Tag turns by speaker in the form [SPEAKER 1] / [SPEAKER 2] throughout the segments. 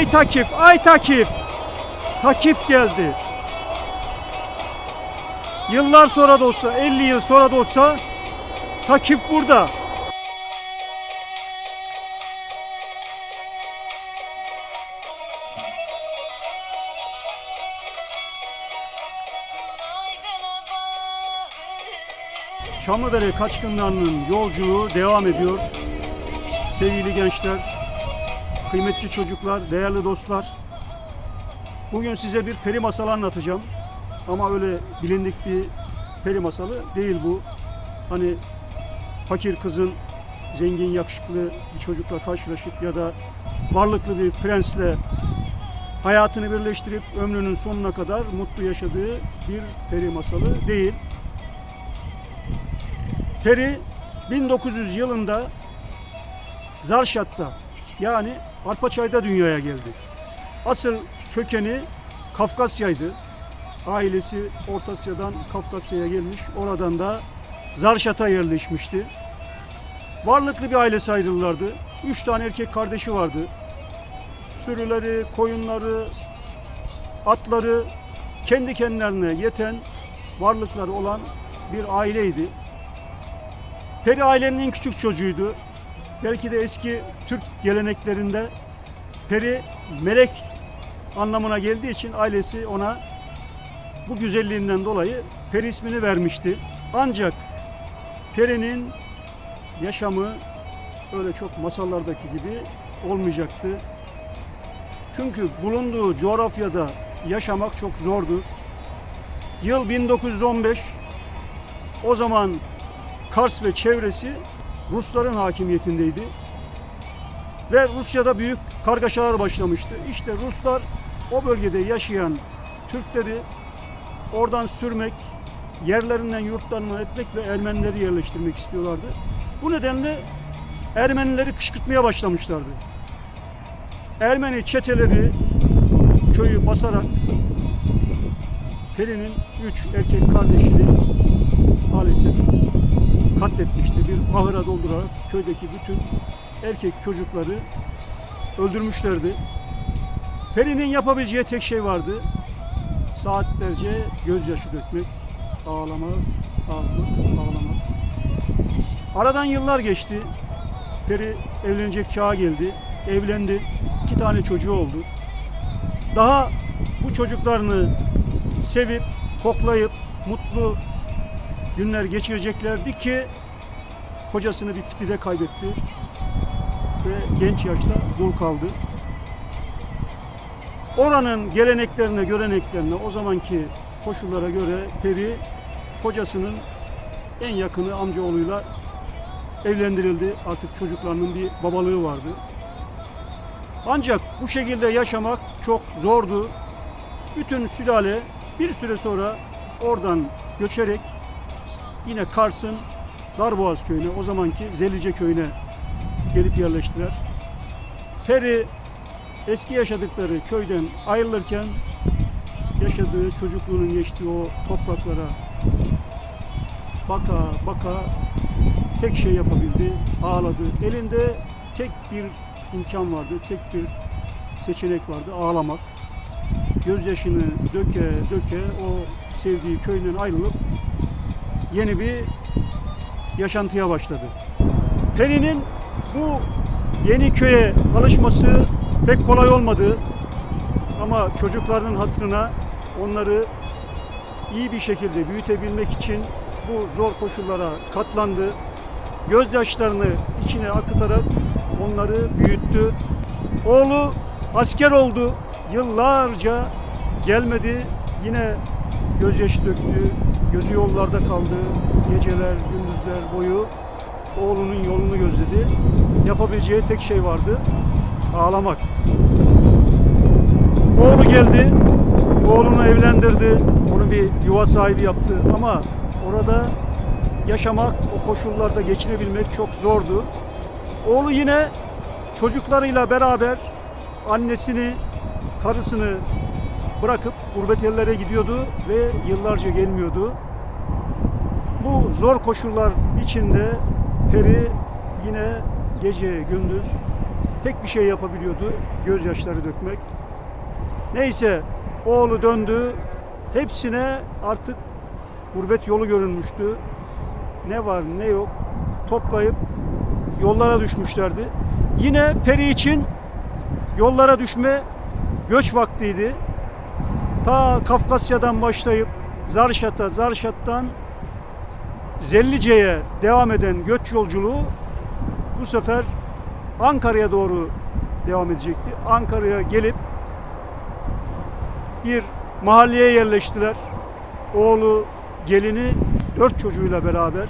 [SPEAKER 1] Ay Takif, ay Takif. Takif geldi. Yıllar sonra da olsa, 50 yıl sonra da olsa Takif burada. Çamlıdere kaçkınlarının yolculuğu devam ediyor. Sevgili gençler, kıymetli çocuklar, değerli dostlar. Bugün size bir peri masalı anlatacağım. Ama öyle bilindik bir peri masalı değil bu. Hani fakir kızın zengin yakışıklı bir çocukla karşılaşıp ya da varlıklı bir prensle hayatını birleştirip ömrünün sonuna kadar mutlu yaşadığı bir peri masalı değil. Peri 1900 yılında Zarşat'ta yani Arpaçay'da dünyaya geldi. Asıl kökeni Kafkasya'ydı. Ailesi Orta Asya'dan Kafkasya'ya gelmiş. Oradan da Zarşat'a yerleşmişti. Varlıklı bir ailesi ayrılırlardı. Üç tane erkek kardeşi vardı. Sürüleri, koyunları, atları kendi kendilerine yeten varlıkları olan bir aileydi. Peri ailenin en küçük çocuğuydu. Belki de eski Türk geleneklerinde peri melek anlamına geldiği için ailesi ona bu güzelliğinden dolayı peri ismini vermişti. Ancak perinin yaşamı öyle çok masallardaki gibi olmayacaktı. Çünkü bulunduğu coğrafyada yaşamak çok zordu. Yıl 1915. O zaman Kars ve çevresi Rusların hakimiyetindeydi. Ve Rusya'da büyük kargaşalar başlamıştı. İşte Ruslar o bölgede yaşayan Türkleri oradan sürmek, yerlerinden yurtlarından etmek ve Ermenileri yerleştirmek istiyorlardı. Bu nedenle Ermenileri kışkırtmaya başlamışlardı. Ermeni çeteleri köyü basarak Peri'nin üç erkek kardeşini maalesef katletmişti. Bir ahıra doldurarak köydeki bütün erkek çocukları öldürmüşlerdi. Peri'nin yapabileceği tek şey vardı. Saatlerce gözyaşı dökmek, ağlamak, ağlamak, ağlamak. Aradan yıllar geçti. Peri evlenecek çağa geldi. Evlendi. İki tane çocuğu oldu. Daha bu çocuklarını sevip, koklayıp, mutlu günler geçireceklerdi ki kocasını bir tipi de kaybetti ve genç yaşta dul kaldı. Oranın geleneklerine, göreneklerine, o zamanki koşullara göre Peri kocasının en yakını amcaoğluyla evlendirildi. Artık çocuklarının bir babalığı vardı. Ancak bu şekilde yaşamak çok zordu. Bütün sülale bir süre sonra oradan göçerek yine Kars'ın Darboğaz köyüne, o zamanki Zelice köyüne gelip yerleştiler. Peri eski yaşadıkları köyden ayrılırken yaşadığı çocukluğunun geçtiği o topraklara baka baka tek şey yapabildi, ağladı. Elinde tek bir imkan vardı, tek bir seçenek vardı, ağlamak. Gözyaşını döke döke o sevdiği köyden ayrılıp yeni bir yaşantıya başladı. Peri'nin bu yeni köye alışması pek kolay olmadı. Ama çocuklarının hatırına onları iyi bir şekilde büyütebilmek için bu zor koşullara katlandı. Gözyaşlarını içine akıtarak onları büyüttü. Oğlu asker oldu. Yıllarca gelmedi. Yine gözyaşı döktü. Gözü yollarda kaldı. Geceler, gündüzler boyu oğlunun yolunu gözledi. Yapabileceği tek şey vardı. Ağlamak. Oğlu geldi. Oğlunu evlendirdi. Onu bir yuva sahibi yaptı. Ama orada yaşamak, o koşullarda geçinebilmek çok zordu. Oğlu yine çocuklarıyla beraber annesini, karısını bırakıp gurbet yerlere gidiyordu ve yıllarca gelmiyordu. Bu zor koşullar içinde Peri yine gece gündüz tek bir şey yapabiliyordu. Gözyaşları dökmek. Neyse oğlu döndü. Hepsine artık gurbet yolu görünmüştü. Ne var ne yok toplayıp yollara düşmüşlerdi. Yine Peri için yollara düşme göç vaktiydi. Ta Kafkasya'dan başlayıp Zarşat'a, Zarşat'tan Zellice'ye devam eden göç yolculuğu bu sefer Ankara'ya doğru devam edecekti. Ankara'ya gelip bir mahalleye yerleştiler. Oğlu, gelini, dört çocuğuyla beraber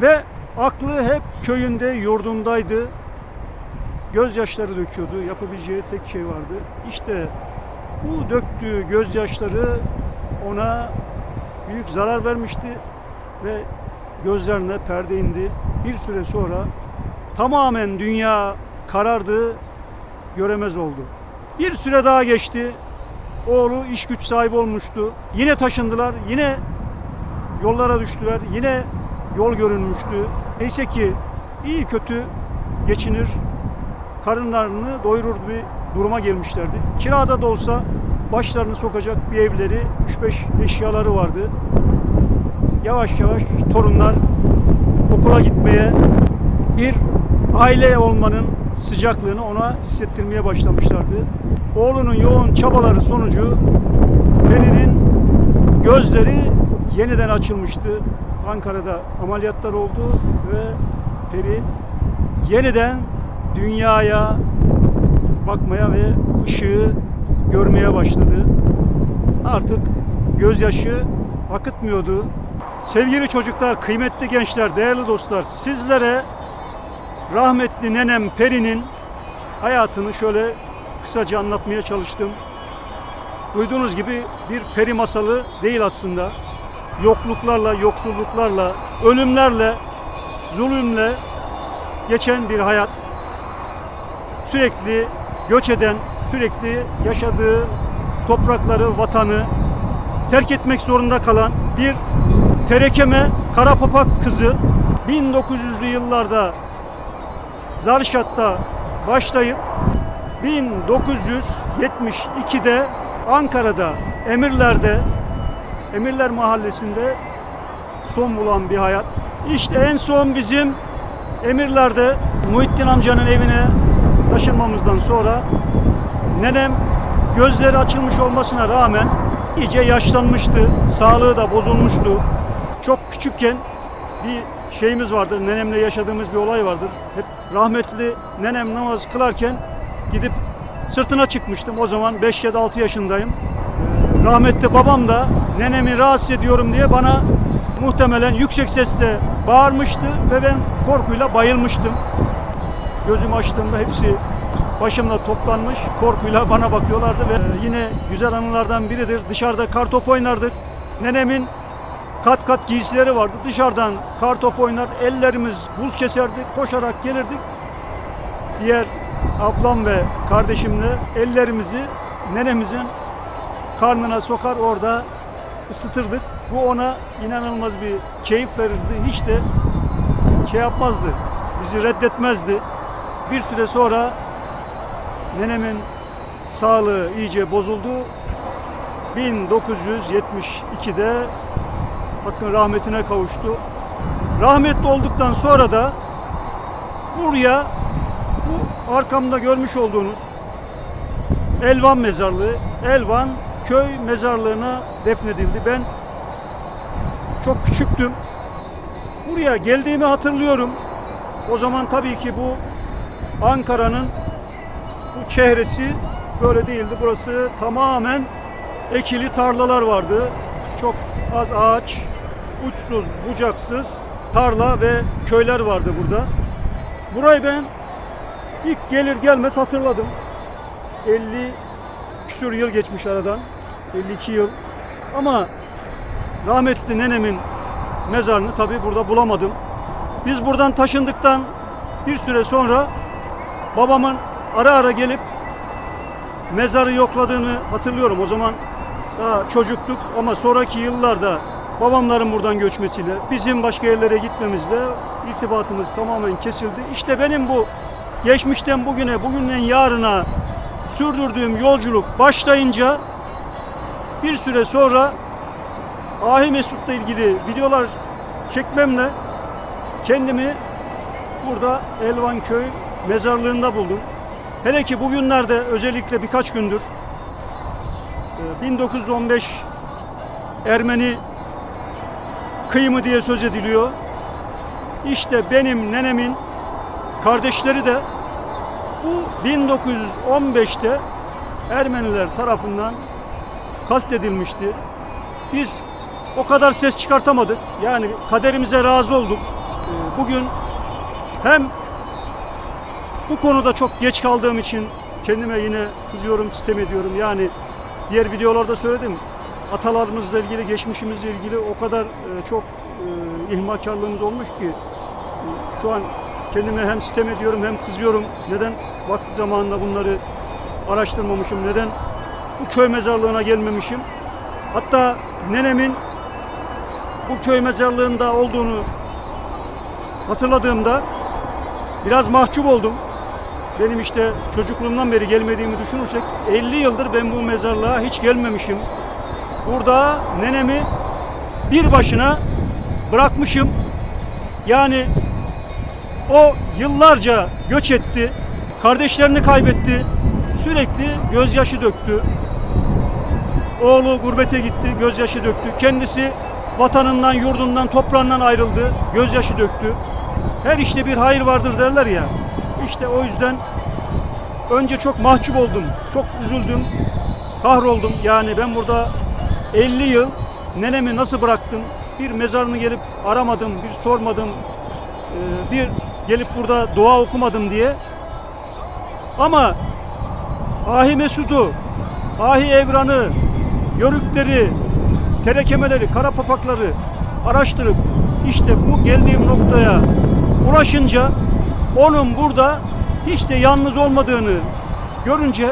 [SPEAKER 1] ve aklı hep köyünde, yurdundaydı. Gözyaşları döküyordu. Yapabileceği tek şey vardı. İşte bu döktüğü gözyaşları ona büyük zarar vermişti ve gözlerine perde indi. Bir süre sonra tamamen dünya karardı, göremez oldu. Bir süre daha geçti. Oğlu iş güç sahibi olmuştu. Yine taşındılar, yine yollara düştüler, yine yol görünmüştü. Neyse ki iyi kötü geçinir, karınlarını doyurur bir duruma gelmişlerdi. Kirada da olsa başlarını sokacak bir evleri, 3-5 eşyaları vardı. Yavaş yavaş torunlar okula gitmeye, bir aile olmanın sıcaklığını ona hissettirmeye başlamışlardı. Oğlunun yoğun çabaları sonucu Peri'nin gözleri yeniden açılmıştı. Ankara'da ameliyatlar oldu ve Peri yeniden dünyaya bakmaya ve ışığı görmeye başladı. Artık gözyaşı akıtmıyordu. Sevgili çocuklar, kıymetli gençler, değerli dostlar, sizlere rahmetli nenem Peri'nin hayatını şöyle kısaca anlatmaya çalıştım. Duyduğunuz gibi bir peri masalı değil aslında. Yokluklarla, yoksulluklarla, ölümlerle, zulümle geçen bir hayat. Sürekli göç eden, sürekli yaşadığı toprakları, vatanı terk etmek zorunda kalan bir terekeme Karapapak kızı 1900'lü yıllarda Zarşat'ta başlayıp 1972'de Ankara'da Emirler'de Emirler Mahallesi'nde son bulan bir hayat. İşte en son bizim Emirler'de Muhittin amcanın evine taşınmamızdan sonra nenem gözleri açılmış olmasına rağmen iyice yaşlanmıştı. Sağlığı da bozulmuştu. Çok küçükken bir şeyimiz vardır. Nenemle yaşadığımız bir olay vardır. Hep rahmetli nenem namaz kılarken gidip sırtına çıkmıştım. O zaman 5 ya da 6 yaşındayım. Ee, Rahmetli babam da nenemi rahatsız ediyorum diye bana muhtemelen yüksek sesle bağırmıştı ve ben korkuyla bayılmıştım. Gözümü açtığımda hepsi başımda toplanmış korkuyla bana bakıyorlardı ve yine güzel anılardan biridir. Dışarıda kartop oynardık. Nenemin kat kat giysileri vardı. Dışarıdan kartop oynar, ellerimiz buz keserdi, koşarak gelirdik. Diğer ablam ve kardeşimle ellerimizi nenemizin karnına sokar orada ısıtırdık. Bu ona inanılmaz bir keyif verirdi. Hiç de şey yapmazdı. Bizi reddetmezdi. Bir süre sonra nenemin sağlığı iyice bozuldu. 1972'de hakkın rahmetine kavuştu. Rahmetli olduktan sonra da buraya bu arkamda görmüş olduğunuz Elvan mezarlığı, Elvan köy mezarlığına defnedildi. Ben çok küçüktüm. Buraya geldiğimi hatırlıyorum. O zaman tabii ki bu Ankara'nın bu çehresi böyle değildi. Burası tamamen ekili tarlalar vardı. Çok az ağaç, uçsuz, bucaksız tarla ve köyler vardı burada. Burayı ben ilk gelir gelmez hatırladım. 50 küsur yıl geçmiş aradan. 52 yıl. Ama rahmetli nenemin mezarını tabii burada bulamadım. Biz buradan taşındıktan bir süre sonra babamın ara ara gelip mezarı yokladığını hatırlıyorum. O zaman daha çocuktuk ama sonraki yıllarda babamların buradan göçmesiyle bizim başka yerlere gitmemizle irtibatımız tamamen kesildi. İşte benim bu geçmişten bugüne, bugünden yarına sürdürdüğüm yolculuk başlayınca bir süre sonra Ahi Mesut'la ilgili videolar çekmemle kendimi burada Elvanköy mezarlığında buldum. Hele ki bugünlerde özellikle birkaç gündür e, 1915 Ermeni kıyımı diye söz ediliyor. İşte benim nenemin kardeşleri de bu 1915'te Ermeniler tarafından katledilmişti. Biz o kadar ses çıkartamadık. Yani kaderimize razı olduk. Ee, Bugün hem bu konuda çok geç kaldığım için kendime yine kızıyorum, sitem ediyorum. Yani diğer videolarda söyledim. Atalarımızla ilgili, geçmişimizle ilgili o kadar e, çok e, ihmalkarlığımız olmuş ki e, şu an kendime hem sitem ediyorum hem kızıyorum. Neden vakti zamanında bunları araştırmamışım? Neden bu köy mezarlığına gelmemişim? Hatta nenemin bu köy mezarlığında olduğunu hatırladığımda biraz mahcup oldum. Benim işte çocukluğumdan beri gelmediğimi düşünürsek 50 yıldır ben bu mezarlığa hiç gelmemişim. Burada nenemi bir başına bırakmışım. Yani o yıllarca göç etti. Kardeşlerini kaybetti. Sürekli gözyaşı döktü. Oğlu gurbete gitti, gözyaşı döktü. Kendisi vatanından, yurdundan, toprağından ayrıldı, gözyaşı döktü. Her işte bir hayır vardır derler ya. İşte o yüzden önce çok mahcup oldum, çok üzüldüm, kahroldum. Yani ben burada 50 yıl nenemi nasıl bıraktım? Bir mezarını gelip aramadım, bir sormadım, ee, bir gelip burada dua okumadım diye. Ama Ahi Mesud'u, Ahi Evran'ı, Yörükleri, telekemeleri, kara papakları araştırıp işte bu geldiğim noktaya ulaşınca onun burada hiç de yalnız olmadığını görünce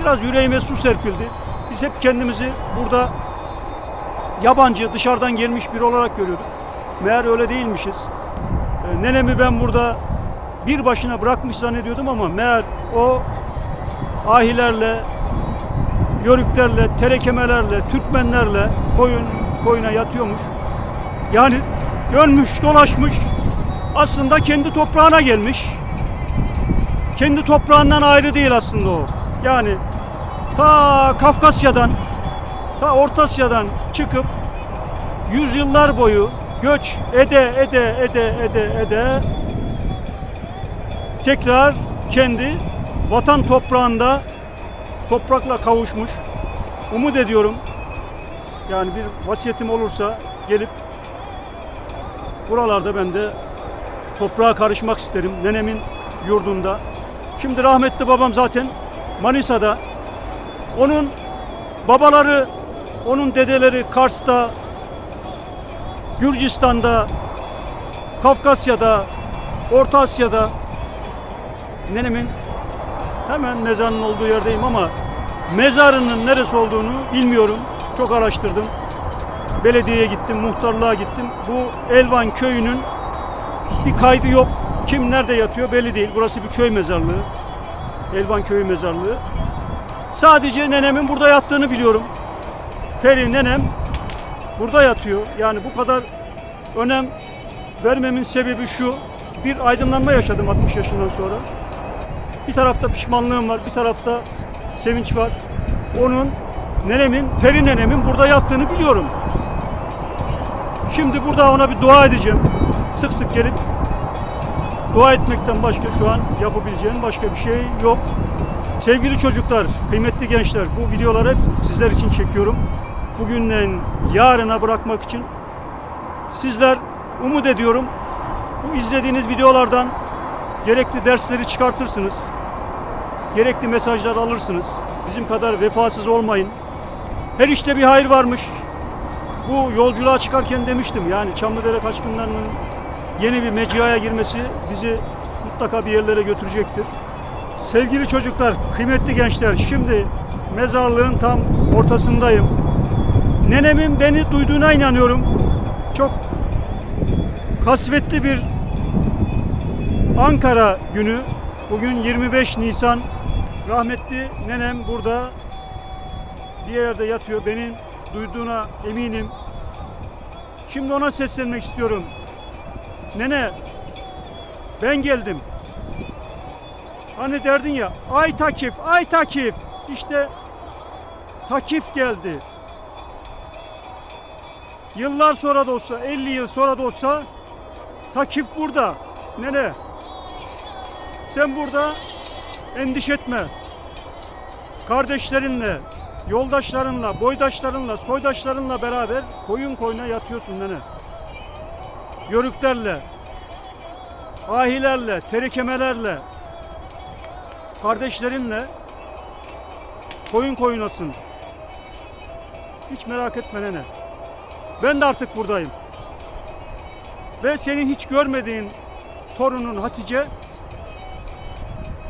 [SPEAKER 1] biraz yüreğime su serpildi. Biz hep kendimizi burada yabancı, dışarıdan gelmiş biri olarak görüyorduk. Meğer öyle değilmişiz. Ee, Nenemi ben burada bir başına bırakmış zannediyordum ama meğer o ahilerle, yörüklerle, terekemelerle, Türkmenlerle koyun koyuna yatıyormuş. Yani dönmüş, dolaşmış. Aslında kendi toprağına gelmiş. Kendi toprağından ayrı değil aslında o. Yani ta Kafkasya'dan, ta Orta Asya'dan çıkıp yüzyıllar boyu göç ede ede ede ede ede tekrar kendi vatan toprağında toprakla kavuşmuş. Umut ediyorum. Yani bir vasiyetim olursa gelip buralarda ben de toprağa karışmak isterim. Nenemin yurdunda. Şimdi rahmetli babam zaten Manisa'da. Onun babaları, onun dedeleri Kars'ta, Gürcistan'da, Kafkasya'da, Orta Asya'da nenemin hemen mezarının olduğu yerdeyim ama mezarının neresi olduğunu bilmiyorum. Çok araştırdım. Belediyeye gittim, muhtarlığa gittim. Bu Elvan köyünün bir kaydı yok. Kim nerede yatıyor belli değil. Burası bir köy mezarlığı. Elvan köyü mezarlığı. Sadece nenemin burada yattığını biliyorum. Peri nenem burada yatıyor. Yani bu kadar önem vermemin sebebi şu. Bir aydınlanma yaşadım 60 yaşından sonra. Bir tarafta pişmanlığım var, bir tarafta sevinç var. Onun nenemin, peri nenemin burada yattığını biliyorum. Şimdi burada ona bir dua edeceğim. Sık sık gelip dua etmekten başka şu an yapabileceğim başka bir şey yok. Sevgili çocuklar, kıymetli gençler, bu videoları hep sizler için çekiyorum. Bugünden yarına bırakmak için sizler umut ediyorum. Bu izlediğiniz videolardan gerekli dersleri çıkartırsınız. Gerekli mesajlar alırsınız. Bizim kadar vefasız olmayın. Her işte bir hayır varmış. Bu yolculuğa çıkarken demiştim yani Çamlıdere kaçkınlarının yeni bir mecraya girmesi bizi mutlaka bir yerlere götürecektir. Sevgili çocuklar, kıymetli gençler, şimdi mezarlığın tam ortasındayım. Nenemin beni duyduğuna inanıyorum. Çok kasvetli bir Ankara günü Bugün 25 Nisan. Rahmetli nenem burada bir yerde yatıyor. Benim duyduğuna eminim. Şimdi ona seslenmek istiyorum. Nene ben geldim. Hani derdin ya ay takif ay takif işte takif geldi. Yıllar sonra da olsa 50 yıl sonra da olsa takif burada. Nene sen burada endişe etme. Kardeşlerinle, yoldaşlarınla, boydaşlarınla, soydaşlarınla beraber koyun koyuna yatıyorsun nene. Yörüklerle, ahilerle, terekemelerle, kardeşlerinle koyun koyunasın. Hiç merak etme nene. Ben de artık buradayım. Ve senin hiç görmediğin torunun Hatice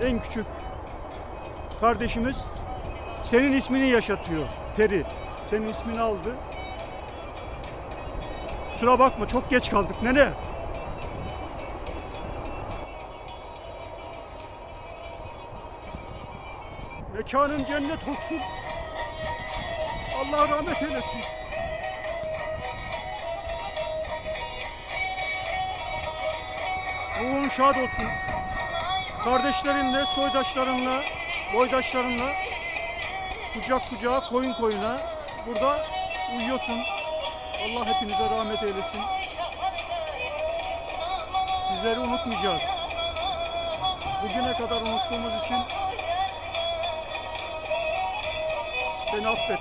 [SPEAKER 1] en küçük kardeşimiz senin ismini yaşatıyor. Peri. Senin ismini aldı. Kusura bakma çok geç kaldık nene. Mekanın cennet olsun. Allah rahmet eylesin. Ruhun şad olsun. Kardeşlerinle, soydaşlarınla, boydaşlarınla kucak kucağa, koyun koyuna burada uyuyorsun. Allah hepinize rahmet eylesin. Sizleri unutmayacağız. Bugüne kadar unuttuğumuz için beni affet.